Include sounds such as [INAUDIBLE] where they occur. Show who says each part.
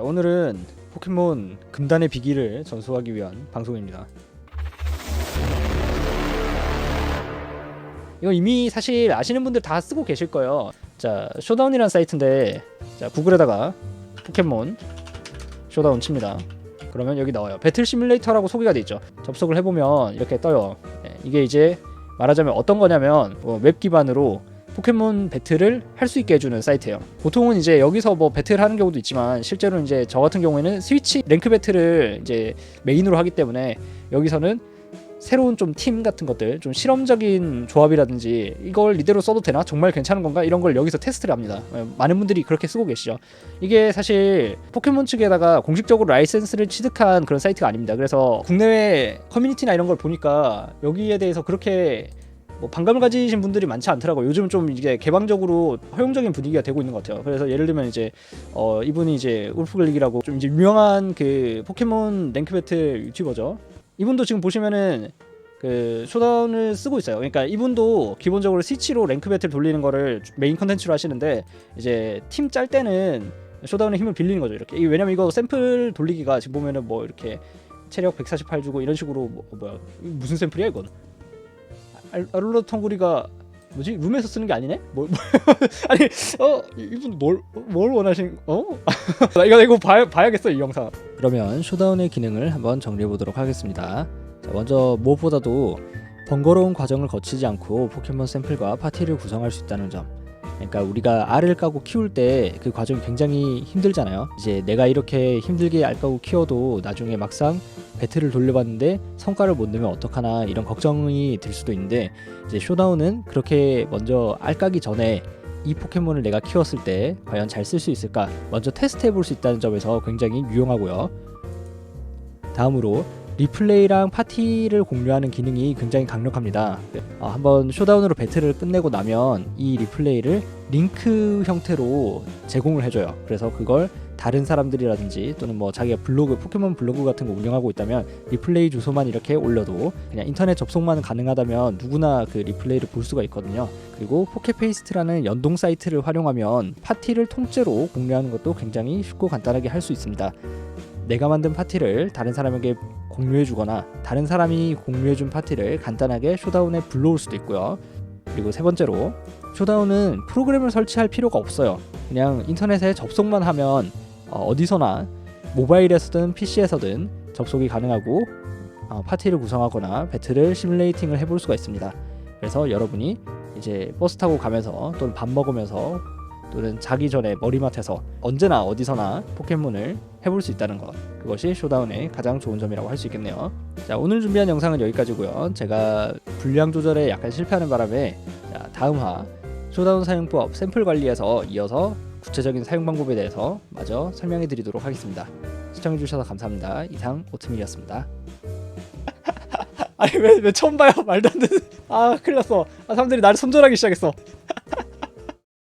Speaker 1: 자, 오늘은 포켓몬 금단의 비기를 전수하기 위한 방송입니다. 이거 이미 사실 아시는 분들 다 쓰고 계실 거예요. 자, 쇼다운이라는 사이트인데 자, 구글에다가 포켓몬 쇼다운 칩니다. 그러면 여기 나와요. 배틀 시뮬레이터라고 소개가 돼 있죠. 접속을 해보면 이렇게 떠요. 네, 이게 이제 말하자면 어떤 거냐면 뭐 웹 기반으로 포켓몬 배틀을 할 수 있게 해주는 사이트예요. 보통은 이제 여기서 뭐 배틀 하는 경우도 있지만 실제로 이제 저 같은 경우에는 스위치 랭크 배틀을 이제 메인으로 하기 때문에 여기서는 새로운 좀 팀 같은 것들 좀 실험적인 조합이라든지 이걸 이대로 써도 되나? 정말 괜찮은 건가? 이런 걸 여기서 테스트를 합니다. 예, 많은 분들이 그렇게 쓰고 계시죠. 이게 사실 포켓몬 측에다가 공식적으로 라이센스를 취득한 그런 사이트가 아닙니다. 그래서 국내외 커뮤니티나 이런 걸 보니까 여기에 대해서 그렇게 뭐 반감을 가지신 분들이 많지 않더라고요. 요즘 좀 이게 개방적으로 허용적인 분위기가 되고 있는 것 같아요. 그래서 예를 들면 이제 어 이분이 이제 울프글릭이라고 좀 이제 유명한 그 포켓몬 랭크 배틀 유튜버죠. 이분도 지금 보시면은 그 쇼다운을 쓰고 있어요. 그러니까 이분도 기본적으로 스위치로 랭크 배틀 돌리는 거를 메인 컨텐츠로 하시는데 이제 팀 짤 때는 쇼다운의 힘을 빌리는 거죠. 이렇게 왜냐면 이거 샘플 돌리기가 지금 보면은 뭐 이렇게 체력 148 주고 이런 식으로 뭐, 뭐야 이거 무슨 샘플이야 이건? 알- 아룰라 텅구리가 뭐지 룸에서 쓰는 게 아니네? 뭐, 뭐 [LAUGHS] 아니 어 이분 뭘 뭘 원하신 어 [LAUGHS] 나 이거 이거 봐야, 봐야겠어 이 영상. 그러면 쇼다운의 기능을 한번 정리해 보도록 하겠습니다. 자, 먼저 무엇보다도 번거로운 과정을 거치지 않고 포켓몬 샘플과 파티를 구성할 수 있다는 점. 그러니까 우리가 알을 까고 키울 때 그 과정이 굉장히 힘들잖아요. 이제 내가 이렇게 힘들게 알 까고 키워도 나중에 막상 배틀을 돌려봤는데 성과를 못 내면 어떡하나 이런 걱정이 들 수도 있는데 이제 쇼다운은 그렇게 먼저 알 까기 전에 이 포켓몬을 내가 키웠을 때 과연 잘 쓸 수 있을까 먼저 테스트해 볼 수 있다는 점에서 굉장히 유용하고요. 다음으로 리플레이랑 파티를 공유하는 기능이 굉장히 강력합니다. 어, 한번 쇼다운으로 배틀을 끝내고 나면 이 리플레이를 링크 형태로 제공을 해줘요. 그래서 그걸 다른 사람들이라든지 또는 뭐 자기가 블로그 포켓몬 블로그 같은 거 운영하고 있다면 리플레이 주소만 이렇게 올려도 그냥 인터넷 접속만 가능하다면 누구나 그 리플레이를 볼 수가 있거든요. 그리고 포켓페이스트라는 연동 사이트를 활용하면 파티를 통째로 공유하는 것도 굉장히 쉽고 간단하게 할 수 있습니다. 내가 만든 파티를 다른 사람에게 공유해 주거나 다른 사람이 공유해 준 파티를 간단하게 쇼다운에 불러올 수도 있고요. 그리고 세 번째로 쇼다운은 프로그램을 설치할 필요가 없어요. 그냥 인터넷에 접속만 하면 어, 어디서나 모바일에서든 PC에서든 접속이 가능하고 어, 파티를 구성하거나 배틀을 시뮬레이팅을 해볼 수가 있습니다. 그래서 여러분이 이제 버스 타고 가면서 또는 밥 먹으면서 또는 자기 전에 머리맡에서 언제나 어디서나 포켓몬을 해볼 수 있다는 것 그것이 쇼다운의 가장 좋은 점이라고 할 수 있겠네요. 자 오늘 준비한 영상은 여기까지고요. 제가 분량 조절에 약간 실패하는 바람에 자, 다음화 쇼다운 사용법 샘플 관리에서 이어서 구체적인 사용 방법에 대해서 마저 설명해 드리도록 하겠습니다. 시청해 주셔서 감사합니다. 이상 오트밀이었습니다. [LAUGHS] 아니 왜, 왜 처음 봐요 말도 안 되는 아 큰일 났어 아, 사람들이 나를 손절하기 시작했어 [LAUGHS]